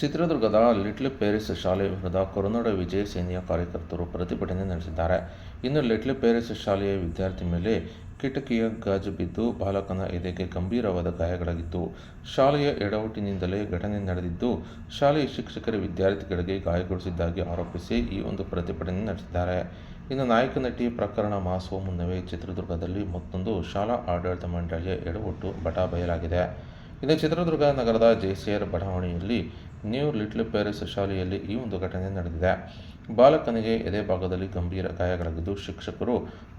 ಚಿತ್ರದುರ್ಗದ ಲಿಟ್ಲ್ ಪೇರಿಸ್ ಶಾಲೆ ವಿರುದ್ಧ ಕರುನಾಡ ವಿಜಯ ಸೇನೆಯ ಕಾರ್ಯಕರ್ತರು ಪ್ರತಿಭಟನೆ ನಡೆಸಿದ್ದಾರೆ. ಇನ್ನು ಲಿಟ್ಲ್ ಪೇರಿಸ್ ಶಾಲೆಯ ವಿದ್ಯಾರ್ಥಿ ಮೇಲೆ ಕಿಟಕಿಯ ಗಾಜು ಬಿದ್ದು ಬಾಲಕನ ಎದೆಗೆ ಗಂಭೀರವಾದ ಗಾಯಗಳಾಗಿತ್ತು. ಶಾಲೆಯ ಎಡವಟ್ಟಿನಿಂದಲೇ ಘಟನೆ ನಡೆದಿದ್ದು, ಶಾಲೆಯ ಶಿಕ್ಷಕರ ವಿದ್ಯಾರ್ಥಿಗಳಿಗೆ ಗಾಯಗೊಳಿಸಿದ್ದಾಗಿ ಆರೋಪಿಸಿ ಈ ಒಂದು ಪ್ರತಿಭಟನೆ ನಡೆಸಿದ್ದಾರೆ. ಇನ್ನು ನಾಯಕ ನಟಿ ಪ್ರಕರಣ ಮಾಸುವ ಮುನ್ನವೇ ಚಿತ್ರದುರ್ಗದಲ್ಲಿ ಮತ್ತೊಂದು ಶಾಲಾ ಆಡಳಿತ ಮಂಡಳಿಯ ಎಡವಟ್ಟು ಬಟ ಬಯಲಾಗಿದೆ ಇನ್ನು ಚಿತ್ರದುರ್ಗ ನಗರದ ಜೆಸಿಆರ್ ಬಡಾವಣೆಯಲ್ಲಿ ನ್ಯೂ ಲಿಟ್ಲ್ ಪ್ಯಾರಿಸ್ ಶಾಲೆಯಲ್ಲಿ ಈ ಒಂದು ಘಟನೆ ನಡೆದಿದೆ. ಬಾಲಕನಿಗೆ ಎದೆ ಭಾಗದಲ್ಲಿ ಗಂಭೀರ ಗಾಯಗಳಾಗಿದ್ದು ಶಿಕ್ಷಕರು,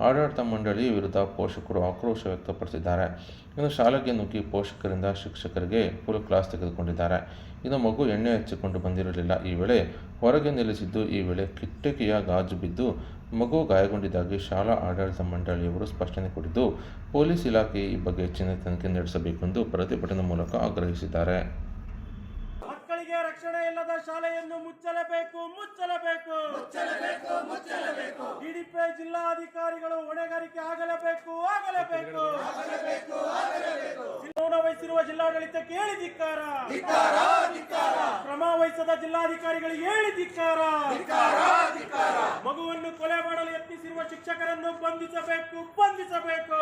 ಆಡಳಿತ ಮಂಡಳಿ ವಿರುದ್ಧ ಪೋಷಕರು ಆಕ್ರೋಶ ವ್ಯಕ್ತಪಡಿಸಿದ್ದಾರೆ. ಇನ್ನು ಶಾಲೆಗೆ ನುಗ್ಗಿ ಪೋಷಕರಿಂದ ಶಿಕ್ಷಕರಿಗೆ ಫುಲ್ ಕ್ಲಾಸ್ ತೆಗೆದುಕೊಂಡಿದ್ದಾರೆ. ಇನ್ನು ಮಗು ಎಣ್ಣೆ ಹಚ್ಚಿಕೊಂಡು ಬಂದಿರಲಿಲ್ಲ. ಈ ವೇಳೆ ಹೊರಗೆ ನಿಲ್ಲಿಸಿದ್ದು, ಈ ವೇಳೆ ಕಿಟ್ಟಕಿಯ ಗಾಜು ಬಿದ್ದು ಮಗು ಗಾಯಗೊಂಡಿದ್ದಾಗಿ ಶಾಲಾ ಆಡಳಿತ ಮಂಡಳಿಯವರು ಸ್ಪಷ್ಟನೆ ಕೊಟ್ಟಿದ್ದು, ಪೊಲೀಸ್ ಇಲಾಖೆ ಈ ಬಗ್ಗೆ ಹೆಚ್ಚಿನ ತನಿಖೆ ನಡೆಸಬೇಕೆಂದು ಪ್ರತಿಭಟನೆ ಮೂಲಕ ಆಗ್ರಹಿಸಿದ್ದಾರೆ. ಮಕ್ಕಳಿಗೆ ರಕ್ಷಣೆ ಇಲ್ಲದ ಶಾಲೆಯನ್ನು ಮುಚ್ಚಲೇಬೇಕು ಮುಚ್ಚಲೇಬೇಕು. ಮುಚ್ಚಲೇಬೇಕು ಮುಚ್ಚಲೇಬೇಕು. ಡಿಡಿಪಿ ಜಿಲ್ಲಾಧಿಕಾರಿಗಳು ಹೊಣೆಗಾರಿಕೆ ಆಗಲೇಬೇಕು ಆಗಲೇಬೇಕು. ಮೌನ ವಹಿಸಿರುವ ಜಿಲ್ಲಾಡಳಿತಕ್ಕೆ ಹೇಳಿ ಧಿಕ್ಕಾರ. ಕ್ರಮ ವಹಿಸದ ಜಿಲ್ಲಾಧಿಕಾರಿಗಳಿಗೆ ಹೇಳಿ ಧಿಕ್ಕಾರ. ಮಗುವನ್ನು ಕೊಲೆ ಮಾಡಲು ಯತ್ನಿಸಿರುವ ಶಿಕ್ಷಕರನ್ನು ಬಂಧಿಸಬೇಕು. ಬಂಧಿಸಬೇಕು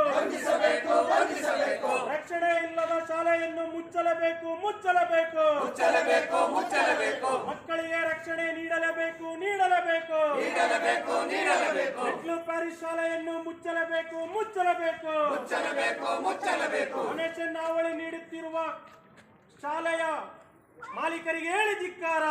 ರಕ್ಷಣೆ ಇಲ್ಲದ ಶಾಲೆಯನ್ನು ಮುಚ್ಚಲೇಬೇಕು ಮುಚ್ಚಲಬೇಕು. ಮುಚ್ಚಲಬೇಕು ಮುಚ್ಚಲಬೇಕು. ಮಕ್ಕಳಿಗೆ ರಕ್ಷಣೆ ನೀಡಲೇಬೇಕು ನೀಡಲೇಬೇಕು. ನೀಡಲೇಬೇಕು ನೀಡಲೇಬೇಕು. ಲಿಟ್ಲ್ ಪರಿಶಾಲೆಯನ್ನು ಶಾಲೆಯನ್ನು ಮುಚ್ಚಲಬೇಕು. ಮುಚ್ಚಲಬೇಕು ಮುಚ್ಚಲಬೇಕು. ಮನೆ ಚೆನ್ನಾವಳಿ ನೀಡುತ್ತಿರುವ ಶಾಲೆಯ ಮಾಲೀಕರಿಗೆ ಹೇಳಿ ಧಿಕ್ಕಾರ.